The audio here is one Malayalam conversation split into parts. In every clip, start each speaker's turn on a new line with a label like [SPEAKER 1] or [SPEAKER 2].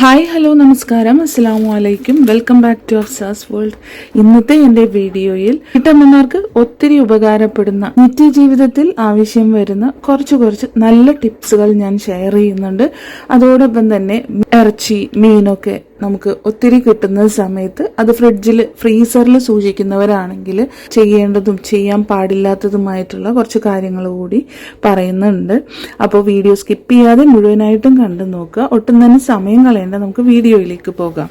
[SPEAKER 1] ഹായ് ഹലോ നമസ്കാരം. അസ്സാം അലൈക്കും. Welcome back to Afsas world. ഇന്നത്തെ എന്റെ വീഡിയോയിൽ വീട്ടമ്മമാർക്ക് ഒത്തിരി ഉപകാരപ്പെടുന്ന നിത്യജീവിതത്തിൽ ആവശ്യം വരുന്ന കുറച്ച് കുറച്ച് നല്ല ടിപ്സുകൾ ഞാൻ ഷെയർ ചെയ്യുന്നുണ്ട്. അതോടൊപ്പം തന്നെ ഇറച്ചി മീനൊക്കെ നമുക്ക് ഒത്തിരി കിട്ടുന്ന സമയത്ത് അത് ഫ്രിഡ്ജിൽ ഫ്രീസറിൽ സൂക്ഷിക്കുന്നവരാണെങ്കിൽ ചെയ്യേണ്ടതും ചെയ്യാൻ പാടില്ലാത്തതുമായിട്ടുള്ള കുറച്ച് കാര്യങ്ങൾ കൂടി പറയുന്നുണ്ട്. അപ്പോൾ വീഡിയോ സ്കിപ്പ് ചെയ്യാതെ മുഴുവനായിട്ടും കണ്ടു നോക്കുക. ഒട്ടും തന്നെ സമയം കളയേണ്ട നമുക്ക് വീഡിയോയിലേക്ക് പോകാം.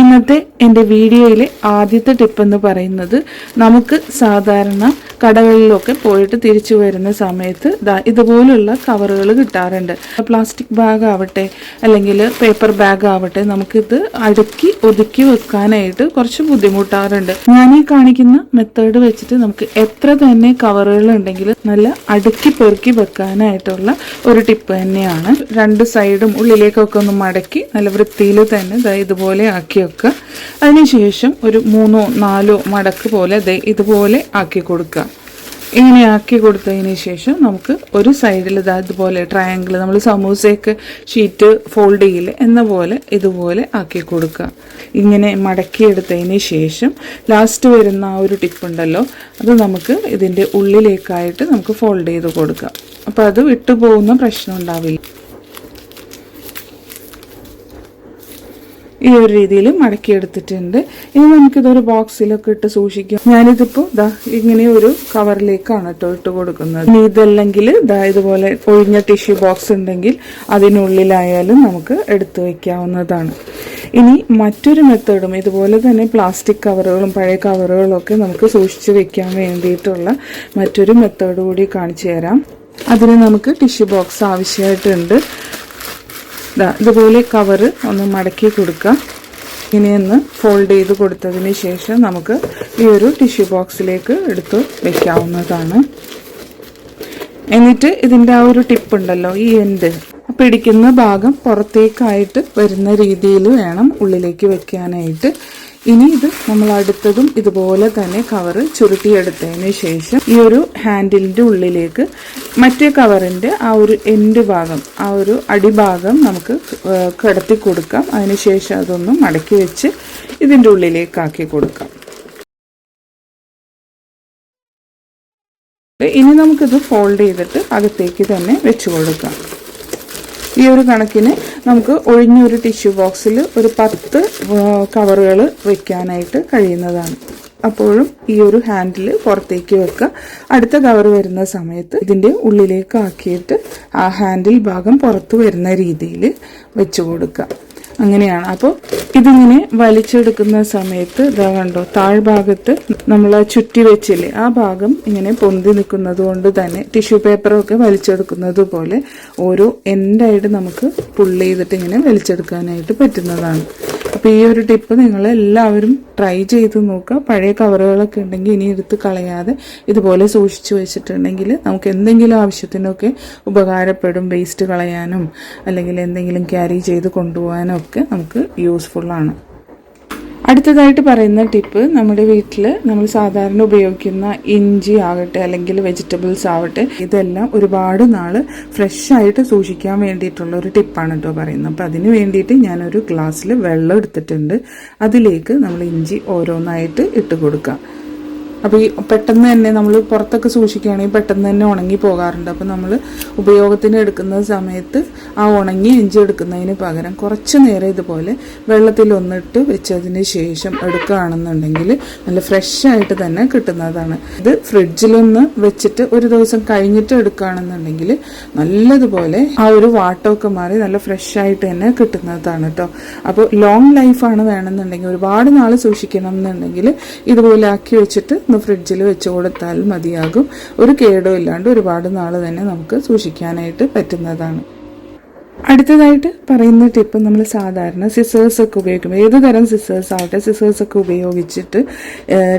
[SPEAKER 1] ഇന്നത്തെ എന്റെ വീഡിയോയിലെ ആദ്യത്തെ ടിപ്പ് എന്ന് പറയുന്നത് നമുക്ക് സാധാരണ കടകളിലൊക്കെ പോയിട്ട് തിരിച്ചു വരുന്ന സമയത്ത് ഇതുപോലുള്ള കവറുകൾ കിട്ടാറുണ്ട്. പ്ലാസ്റ്റിക് ബാഗ് ആവട്ടെ അല്ലെങ്കിൽ പേപ്പർ ബാഗ് ആവട്ടെ നമുക്കിത് അടുക്കി ഒതുക്കി വെക്കാനായിട്ട് കുറച്ച് ബുദ്ധിമുട്ടാറുണ്ട്. ഞാൻ ഈ കാണിക്കുന്ന മെത്തേഡ് വെച്ചിട്ട് നമുക്ക് എത്ര തന്നെ കവറുകൾ ഉണ്ടെങ്കിലും നല്ല അടുക്കി പെറുക്കി വെക്കാനായിട്ടുള്ള ഒരു ടിപ്പ് തന്നെയാണ്. രണ്ട് സൈഡും ഉള്ളിലേക്കൊക്കെ ഒന്ന് മടക്കി നല്ല വൃത്തിയിൽ തന്നെ ഇതുപോലെ ആക്കി വെക്കുക അതിനുശേഷം ഒരു മൂന്നോ നാലോ മടക്ക് പോലെ ഇതുപോലെ ആക്കി കൊടുക്കുക. ഇങ്ങനെ ആക്കി കൊടുത്തതിന് ശേഷം നമുക്ക് ഒരു സൈഡിൽ ഇതാ ഇതുപോലെ ട്രയാങ്കിൾ നമ്മൾ സമൂസയൊക്കെ ഷീറ്റ് ഫോൾഡ് ചെയ്യില്ല എന്ന പോലെ ഇതുപോലെ ആക്കി കൊടുക്കുക. ഇങ്ങനെ മടക്കിയെടുത്തതിന് ശേഷം ലാസ്റ്റ് വരുന്ന ആ ഒരു ടിപ്പ് ഉണ്ടല്ലോ അത് നമുക്ക് ഇതിന്റെ ഉള്ളിലേക്കായിട്ട് നമുക്ക് ഫോൾഡ് ചെയ്ത് കൊടുക്കാം. അപ്പോൾ അത് വിട്ടുപോകുന്ന പ്രശ്നം ഉണ്ടാവില്ല. ഈ ഒരു രീതിയിൽ മടക്കിയെടുത്തിട്ടുണ്ട് ഇനി നമുക്കിതൊരു ബോക്സിലൊക്കെ ഇട്ട് സൂക്ഷിക്കാം. ഞാനിതിപ്പോൾ ദാ ഇങ്ങനെ ഒരു കവറിലേക്കാണ് കേട്ടോ ഇട്ട് കൊടുക്കുന്നത്. ഇനി ഇതല്ലെങ്കിൽ ദാ ഇതുപോലെ ഒഴിഞ്ഞ ടിഷ്യൂ ബോക്സ് ഉണ്ടെങ്കിൽ അതിനുള്ളിലായാലും നമുക്ക് എടുത്തു വയ്ക്കാവുന്നതാണ് ഇനി മറ്റൊരു മെത്തേഡും ഇതുപോലെ തന്നെ പ്ലാസ്റ്റിക് കവറുകളും പഴയ കവറുകളും ഒക്കെ നമുക്ക് സൂക്ഷിച്ച് വെക്കാൻ വേണ്ടിയിട്ടുള്ള മറ്റൊരു മെത്തേഡ് കൂടി കാണിച്ചു തരാം. അതിന് നമുക്ക് ടിഷ്യൂ ബോക്സ് ആവശ്യമായിട്ടുണ്ട്. ഇതുപോലെ കവറ് ഒന്ന് മടക്കി കൊടുക്കാം. ഇനിയൊന്ന് ഫോൾഡ് ചെയ്ത് കൊടുത്തതിന് ശേഷം നമുക്ക് ഈ ഒരു ടിഷ്യൂ ബോക്സിലേക്ക് എടുത്ത് വെക്കാവുന്നതാണ്. എന്നിട്ട് ഇതിന്റെ ആ ഒരു ടിപ്പ് ഉണ്ടല്ലോ ഈ എൻഡ് പിടിക്കുന്ന ഭാഗം പുറത്തേക്കായിട്ട് വരുന്ന രീതിയിൽ വേണം ഉള്ളിലേക്ക് വെക്കാനായിട്ട്. ഇനി ഇത് നമ്മൾ അടുത്തതും ഇതുപോലെ തന്നെ കവറ് ചുരുട്ടിയെടുത്തതിന് ശേഷം ഈ ഒരു ഹാൻഡിലിന്റെ ഉള്ളിലേക്ക് മറ്റേ കവറിന്റെ ആ ഒരു എൻഡ് ഭാഗം ആ ഒരു അടിഭാഗം നമുക്ക് കിടത്തി കൊടുക്കാം. അതിനുശേഷം അതൊന്ന് മടക്കി വെച്ച് ഇതിന്റെ ഉള്ളിലേക്കാക്കി കൊടുക്കാം. ഇനി നമുക്കിത് ഫോൾഡ് ചെയ്തിട്ട് അകത്തേക്ക് തന്നെ വെച്ച് കൊടുക്കാം. ഈ ഒരു കണക്കിന് നമുക്ക് ഒഴിഞ്ഞ ഒരു ടിഷ്യൂ ബോക്സിൽ ഒരു പത്ത് കവറുകൾ വെക്കാനായിട്ട് കഴിയുന്നതാണ്. അപ്പോഴും ഈ ഒരു ഹാൻഡിൽ പുറത്തേക്ക് വെക്കുക. അടുത്ത കവർ വരുന്ന സമയത്ത് ഇതിന്റെ ഉള്ളിലേക്ക് ആക്കിയിട്ട് ആ ഹാൻഡിൽ ഭാഗം പുറത്തു വരുന്ന രീതിയിൽ വെച്ചു കൊടുക്കുക. അങ്ങനെയാണ്. അപ്പോൾ ഇതിങ്ങനെ വലിച്ചെടുക്കുന്ന സമയത്ത് ഇതാ കണ്ടോ താഴ്ഭാഗത്ത് നമ്മൾ ചുറ്റി വെച്ചില്ലേ ആ ഭാഗം ഇങ്ങനെ പൊന്തി നിൽക്കുന്നത് കൊണ്ട് തന്നെ ടിഷ്യൂ പേപ്പറൊക്കെ വലിച്ചെടുക്കുന്നത് പോലെ ഓരോ എൻഡായിട്ട് നമുക്ക് പുള്ളി ചെയ്തിട്ട് ഇങ്ങനെ വലിച്ചെടുക്കാനായിട്ട് പറ്റുന്നതാണ്. അപ്പോൾ ഈ ഒരു ടിപ്പ് നിങ്ങൾ എല്ലാവരും ട്രൈ ചെയ്ത് നോക്കുക. പഴയ കവറുകളൊക്കെ ഉണ്ടെങ്കിൽ ഇനി എടുത്ത് കളയാതെ ഇതുപോലെ സൂക്ഷിച്ചു വെച്ചിട്ടുണ്ടെങ്കിൽ നമുക്ക് എന്തെങ്കിലും ആവശ്യത്തിനൊക്കെ ഉപകാരപ്പെടും. വേസ്റ്റ് കളയാനും അല്ലെങ്കിൽ എന്തെങ്കിലും ക്യാരി ചെയ്ത് കൊണ്ടുപോകാനും ഒക്കെ നമുക്ക് യൂസ്ഫുള്ളാണ് അടുത്തതായിട്ട് പറയുന്ന ടിപ്പ് നമ്മുടെ വീട്ടിൽ നമ്മൾ സാധാരണ ഉപയോഗിക്കുന്ന ഇഞ്ചി ആകട്ടെ അല്ലെങ്കിൽ വെജിറ്റബിൾസ് ആവട്ടെ ഇതെല്ലാം ഒരുപാട് നാൾ ഫ്രഷ് ആയിട്ട് സൂക്ഷിക്കാൻ വേണ്ടിയിട്ടുള്ള ഒരു ടിപ്പാണ് കേട്ടോ പറയുന്നത്. അപ്പം അതിന് വേണ്ടിയിട്ട് ഞാനൊരു ഗ്ലാസ്സിൽ വെള്ളം എടുത്തിട്ടുണ്ട്. അതിലേക്ക് നമ്മൾ ഇഞ്ചി ഓരോന്നായിട്ട് ഇട്ട് കൊടുക്കാം അപ്പോൾ ഈ പെട്ടെന്ന് തന്നെ നമ്മൾ പുറത്തൊക്കെ സൂക്ഷിക്കുകയാണെങ്കിൽ പെട്ടെന്ന് തന്നെ ഉണങ്ങി പോകാറുണ്ട്. അപ്പോൾ നമ്മൾ ഉപയോഗത്തിന് എടുക്കുന്ന സമയത്ത് ആ ഉണങ്ങി ഇഞ്ചി എടുക്കുന്നതിന് പകരം കുറച്ച് നേരം ഇതുപോലെ വെള്ളത്തിൽ ഒന്നിട്ട് വെച്ചതിന് ശേഷം എടുക്കുകയാണെന്നുണ്ടെങ്കിൽ നല്ല ഫ്രഷ് ആയിട്ട് തന്നെ കിട്ടുന്നതാണ്. ഇത് ഫ്രിഡ്ജിലൊന്ന് വെച്ചിട്ട് ഒരു ദിവസം കഴിഞ്ഞിട്ട് എടുക്കുകയാണെന്നുണ്ടെങ്കിൽ നല്ലതുപോലെ ആ ഒരു വാട്ടമൊക്കെ മാറി നല്ല ഫ്രഷ് ആയിട്ട് തന്നെ കിട്ടുന്നതാണ് കേട്ടോ അപ്പോൾ ലോങ് ലൈഫാണ് വേണമെന്നുണ്ടെങ്കിൽ ഒരുപാട് നാൾ സൂക്ഷിക്കണം എന്നുണ്ടെങ്കിൽ ഇതുപോലെ ആക്കി വെച്ചിട്ട് ഒന്ന് ഫ്രിഡ്ജിൽ വെച്ച് കൊടുത്താൽ മതിയാകും. ഒരു കേടും ഇല്ലാണ്ട് ഒരുപാട് നാൾ തന്നെ നമുക്ക് സൂക്ഷിക്കാനായിട്ട് പറ്റുന്നതാണ്. അടുത്തതായിട്ട് പറയുന്ന ടിപ്പ് നമ്മൾ സാധാരണ സിസേഴ്സ് ഒക്കെ ഉപയോഗിക്കും. ഏത് തരം സിസേഴ്സ് ആവട്ടെ സിസേഴ്സ് ഒക്കെ ഉപയോഗിച്ചിട്ട്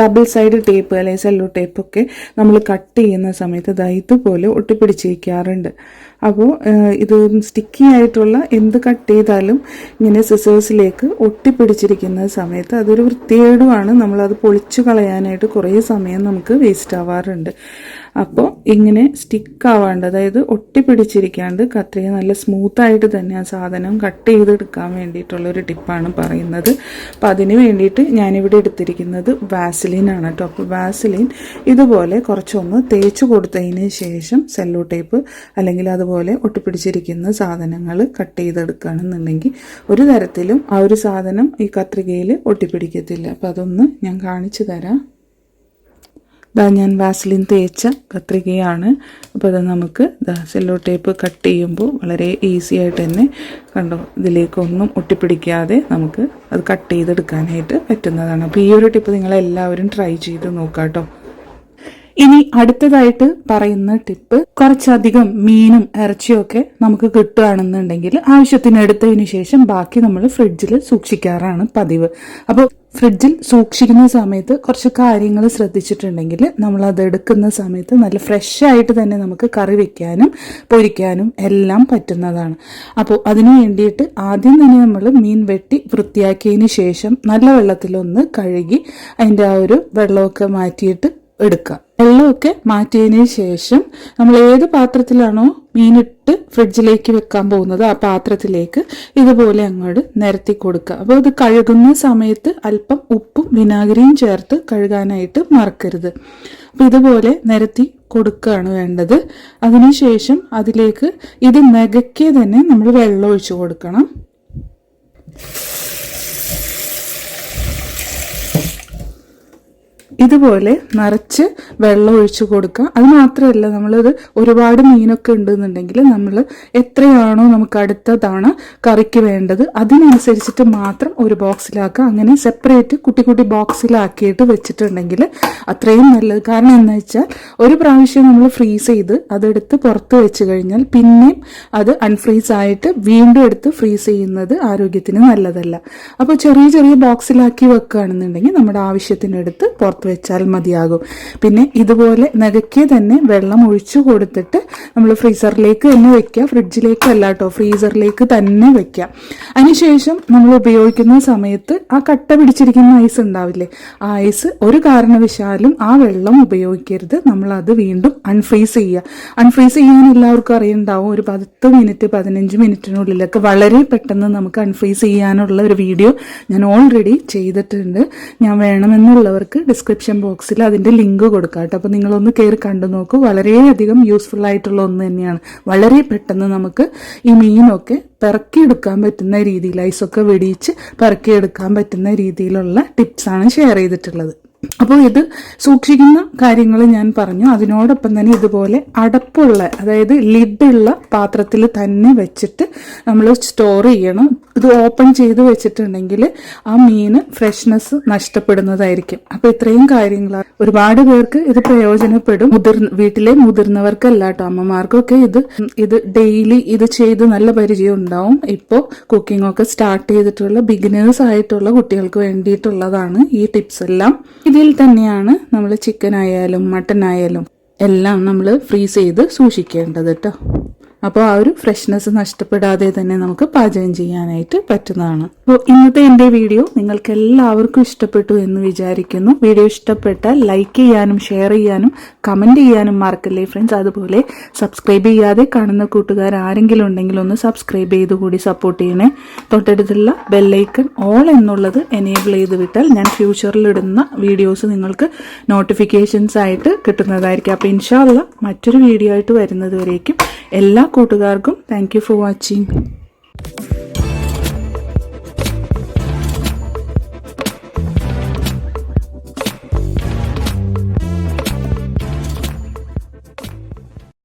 [SPEAKER 1] ഡബിൾ സൈഡ് ടേപ്പ് അല്ലെങ്കിൽ സെല്ലോ ടേപ്പ് ഒക്കെ നമ്മൾ കട്ട് ചെയ്യുന്ന സമയത്ത് ദാ ഇതുപോലെ ഒട്ടിപ്പിടിച്ചിരിക്കാറുണ്ട്. അപ്പോൾ ഇത് സ്റ്റിക്കി ആയിട്ടുള്ള എന്ത് കട്ട് ചെയ്താലും ഇങ്ങനെ സിസേഴ്സിലേക്ക് ഒട്ടിപ്പിടിച്ചിരിക്കുന്ന സമയത്ത് അതൊരു വൃത്തികേടുമാണ്. നമ്മളത് പൊളിച്ചു കളയാനായിട്ട് കുറേ സമയം നമുക്ക് വേസ്റ്റ് ആവാറുണ്ട്. അപ്പോൾ ഇങ്ങനെ സ്റ്റിക്ക് ആവാണ്ട് അതായത് ഒട്ടിപ്പിടിച്ചിരിക്കാണ്ട് കത്രിക നല്ല സ്മൂത്തായിട്ട് തന്നെ ആ സാധനം കട്ട് ചെയ്തെടുക്കാൻ വേണ്ടിയിട്ടുള്ള ഒരു ടിപ്പാണ് പറയുന്നത്. അപ്പം അതിന് വേണ്ടിയിട്ട് ഞാനിവിടെ എടുത്തിരിക്കുന്നത് വാസലിൻ ആണ് കേട്ടോ. അപ്പോൾ വാസലിൻ ഇതുപോലെ കുറച്ചൊന്ന് തേച്ച് കൊടുത്തതിന് ശേഷം സെല്ലോ ടേപ്പ് അല്ലെങ്കിൽ അതുപോലെ ഒട്ടിപ്പിടിച്ചിരിക്കുന്ന സാധനങ്ങൾ കട്ട് ചെയ്തെടുക്കുകയാണെന്നുണ്ടെങ്കിൽ ഒരു തരത്തിലും ആ ഒരു സാധനം ഈ കത്രികയിൽ ഒട്ടിപ്പിടിക്കത്തില്ല. അപ്പം അതൊന്ന് ഞാൻ കാണിച്ചു തരാം. ദാ ഞാൻ വാസലിൻ തേച്ച കത്രികയാണ്. അപ്പോൾ അത് നമുക്ക് സെല്ലോ ടേപ്പ് കട്ട് ചെയ്യുമ്പോൾ വളരെ ഈസി ആയിട്ട് തന്നെ കണ്ടോ ഇതിലേക്കൊന്നും ഒട്ടിപ്പിടിക്കാതെ നമുക്ക് അത് കട്ട് ചെയ്തെടുക്കാനായിട്ട് പറ്റുന്നതാണ്. അപ്പോൾ ഈ ഒരു ടിപ്പ് നിങ്ങളെല്ലാവരും ട്രൈ ചെയ്ത് നോക്കാം കേട്ടോ ഇനി അടുത്തതായിട്ട് പറയുന്ന ടിപ്പ് കുറച്ചധികം മീനും ഇറച്ചിയൊക്കെ നമുക്ക് കിട്ടുകയാണെന്നുണ്ടെങ്കിൽ ആവശ്യത്തിന് എടുത്തതിന് ശേഷം ബാക്കി നമ്മൾ ഫ്രിഡ്ജിൽ സൂക്ഷിക്കാറാണ് പതിവ്. അപ്പോൾ ഫ്രിഡ്ജിൽ സൂക്ഷിക്കുന്ന സമയത്ത് കുറച്ച് കാര്യങ്ങൾ ശ്രദ്ധിച്ചിട്ടുണ്ടെങ്കിൽ നമ്മൾ അത് എടുക്കുന്ന സമയത്ത് നല്ല ഫ്രഷ് ആയിട്ട് തന്നെ നമുക്ക് കറി വെക്കാനും പൊരിക്കാനും എല്ലാം പറ്റുന്നതാണ്. അപ്പോൾ അതിനു വേണ്ടിയിട്ട് ആദ്യം തന്നെ നമ്മൾ മീൻ വെട്ടി വൃത്തിയാക്കിയതിന് ശേഷം നല്ല വെള്ളത്തിലൊന്ന് കഴുകി അതിന്റെ ആ ഒരു വെള്ളമൊക്കെ മാറ്റിയിട്ട് എടുക്കുക. വെള്ളമൊക്കെ മാറ്റിയതിന് ശേഷം നമ്മൾ ഏത് പാത്രത്തിലാണോ മീനിട്ട് ഫ്രിഡ്ജിലേക്ക് വെക്കാൻ പോകുന്നത് ആ പാത്രത്തിലേക്ക് ഇതുപോലെ അങ്ങോട്ട് നിരത്തി കൊടുക്കുക. അപ്പോൾ ഇത് കഴുകുന്ന സമയത്ത് അല്പം ഉപ്പും വിനാഗിരിയും ചേർത്ത് കഴുകാനായിട്ട് മറക്കരുത്. അപ്പോൾ ഇതുപോലെ നിരത്തി കൊടുക്കുകയാണ് വേണ്ടത്. അതിനുശേഷം അതിലേക്ക് ഇത് നികക്കെ തന്നെ നമ്മൾ വെള്ളം ഒഴിച്ചു കൊടുക്കണം. ഇതുപോലെ നിറച്ച് വെള്ളം ഒഴിച്ചു കൊടുക്കുക. അത് മാത്രമല്ല നമ്മളത് ഒരുപാട് മീനൊക്കെ ഉണ്ടെന്നുണ്ടെങ്കിൽ നമ്മൾ എത്രയാണോ നമുക്ക് അടുത്ത തവണ കറിക്ക് വേണ്ടത് അതിനനുസരിച്ചിട്ട് മാത്രം ഒരു ബോക്സിലാക്കുക. അങ്ങനെ സെപ്പറേറ്റ് കുട്ടി കുട്ടി ബോക്സിലാക്കിയിട്ട് വെച്ചിട്ടുണ്ടെങ്കിൽ അത്രയും നല്ലത്. കാരണം എന്താ വെച്ചാൽ ഒരു പ്രാവശ്യം നമ്മൾ ഫ്രീസ് ചെയ്ത് അതെടുത്ത് പുറത്ത് വെച്ച് കഴിഞ്ഞാൽ പിന്നെയും അത് അൺഫ്രീസ് ആയിട്ട് വീണ്ടും എടുത്ത് ഫ്രീസ് ചെയ്യുന്നത് ആരോഗ്യത്തിന് നല്ലതല്ല. അപ്പോൾ ചെറിയ ചെറിയ ബോക്സിലാക്കി വെക്കുകയാണെന്നുണ്ടെങ്കിൽ നമ്മുടെ ആവശ്യത്തിനെടുത്ത് പുറത്ത് വെച്ചാൽ മതിയാകും. പിന്നെ ഇതുപോലെ നികക്കി തന്നെ വെള്ളം ഒഴിച്ചു കൊടുത്തിട്ട് നമ്മൾ ഫ്രീസറിലേക്ക് തന്നെ വെക്കുക. ഫ്രിഡ്ജിലേക്ക് അല്ല കേട്ടോ ഫ്രീസറിലേക്ക് തന്നെ വെക്കുക. അതിനുശേഷം നമ്മൾ ഉപയോഗിക്കുന്ന സമയത്ത് ആ കട്ട പിടിച്ചിരിക്കുന്ന ഐസ് ഉണ്ടാവില്ലേ ആ ഐസ് ഒരു കാരണവശാലും ആ വെള്ളം ഉപയോഗിക്കരുത്. നമ്മളത് വീണ്ടും അൺഫ്രീസ് ചെയ്യുക. അൺഫ്രീസ് ചെയ്യാൻ എല്ലാവർക്കും അറിയുണ്ടാവും. ഒരു പത്ത് മിനിറ്റ് പതിനഞ്ച് മിനിറ്റിനുള്ളിലൊക്കെ വളരെ പെട്ടെന്ന് നമുക്ക് അൺഫ്രീസ് ചെയ്യാനുള്ള ഒരു വീഡിയോ ഞാൻ ഓൾറെഡി ചെയ്തിട്ടുണ്ട്. ഞാൻ വേണമെന്നുള്ളവർക്ക് ഡിസ്ക്രിപ്ഷൻ ബോക്സിൽ അതിന്റെ ലിങ്ക് കൊടുക്കാം കേട്ടോ. അപ്പോൾ നിങ്ങളൊന്ന് കയറി കണ്ടു നോക്കൂ. വളരെയധികം യൂസ്ഫുൾ ആയിട്ടുള്ള ഒന്ന് തന്നെയാണ്. വളരെ പെട്ടെന്ന് നമുക്ക് ഈ മീനൊക്കെ പെറക്കിയെടുക്കാൻ പറ്റുന്ന രീതിയിൽ ഐസൊക്കെ വെടിയിച്ച് പെറക്കിയെടുക്കാൻ പറ്റുന്ന രീതിയിലുള്ള ടിപ്സാണ് ഷെയർ ചെയ്തിട്ടുള്ളത്. അപ്പോൾ ഇത് സൂക്ഷിക്കുന്ന കാര്യങ്ങൾ ഞാൻ പറഞ്ഞു. അതിനോടൊപ്പം തന്നെ ഇതുപോലെ അടപ്പുള്ള അതായത് ലിഡുള്ള പാത്രത്തിൽ തന്നെ വെച്ചിട്ട് നമ്മൾ സ്റ്റോർ ചെയ്യണം. ഇത് ഓപ്പൺ ചെയ്ത് വെച്ചിട്ടുണ്ടെങ്കിൽ ആ മീൻ ഫ്രഷ്നെസ് നഷ്ടപ്പെടുന്നതായിരിക്കും. അപ്പൊ ഇത്രയും കാര്യങ്ങളാണ് ഒരുപാട് പേർക്ക് ഇത് പ്രയോജനപ്പെടും. മുതിർന്ന വീട്ടിലെ മുതിർന്നവർക്കല്ല കേട്ടോ അമ്മമാർക്കൊക്കെ ഇത് ഇത് ഡെയിലി ഇത് ചെയ്ത് നല്ല പരിചയം ഉണ്ടാവും. ഇപ്പോൾ കുക്കിംഗ് ഒക്കെ സ്റ്റാർട്ട് ചെയ്തിട്ടുള്ള ബിഗിനേഴ്സ് ആയിട്ടുള്ള കുട്ടികൾക്ക് വേണ്ടിയിട്ടുള്ളതാണ് ഈ ടിപ്സ് എല്ലാം. ഇതിൽ തന്നെയാണ് നമ്മൾ ചിക്കൻ ആയാലും മട്ടൻ ആയാലും എല്ലാം നമ്മൾ ഫ്രീസ് ചെയ്ത് സൂക്ഷിക്കേണ്ടത് കേട്ടോ അപ്പോൾ ആ ഒരു ഫ്രഷ്നെസ് നഷ്ടപ്പെടാതെ തന്നെ നമുക്ക് പാചകം ചെയ്യാനായിട്ട് പറ്റുന്നതാണ്. അപ്പോൾ ഇന്നത്തെ എന്റെ വീഡിയോ നിങ്ങൾക്ക് എല്ലാവർക്കും ഇഷ്ടപ്പെട്ടു എന്ന് വിചാരിക്കുന്നു. വീഡിയോ ഇഷ്ടപ്പെട്ടാൽ ലൈക്ക് ചെയ്യാനും ഷെയർ ചെയ്യാനും കമന്റ് ചെയ്യാനും മറക്കല്ലേ ഫ്രണ്ട്സ് അതുപോലെ സബ്സ്ക്രൈബ് ചെയ്യാതെ കാണുന്ന കൂട്ടുകാർ ആരെങ്കിലും ഉണ്ടെങ്കിൽ ഒന്ന് സബ്സ്ക്രൈബ് ചെയ്ത് കൂടി സപ്പോർട്ട് ചെയ്യണേ. തൊട്ടടുത്തുള്ള ബെല്ലൈക്കൺ ഓൾ എന്നുള്ളത് എനേബിൾ ചെയ്ത് വിട്ടാൽ ഞാൻ ഫ്യൂച്ചറിൽ ഇടുന്ന വീഡിയോസ് നിങ്ങൾക്ക് നോട്ടിഫിക്കേഷൻസ് ആയിട്ട് കിട്ടുന്നതായിരിക്കും. അപ്പോൾ ഇൻഷാല്ല മറ്റൊരു വീഡിയോ ആയിട്ട് വരുന്നത് വരേക്കും. കൂട്ടുകാർക്കും താങ്ക് ഫോർ വാച്ചിങ്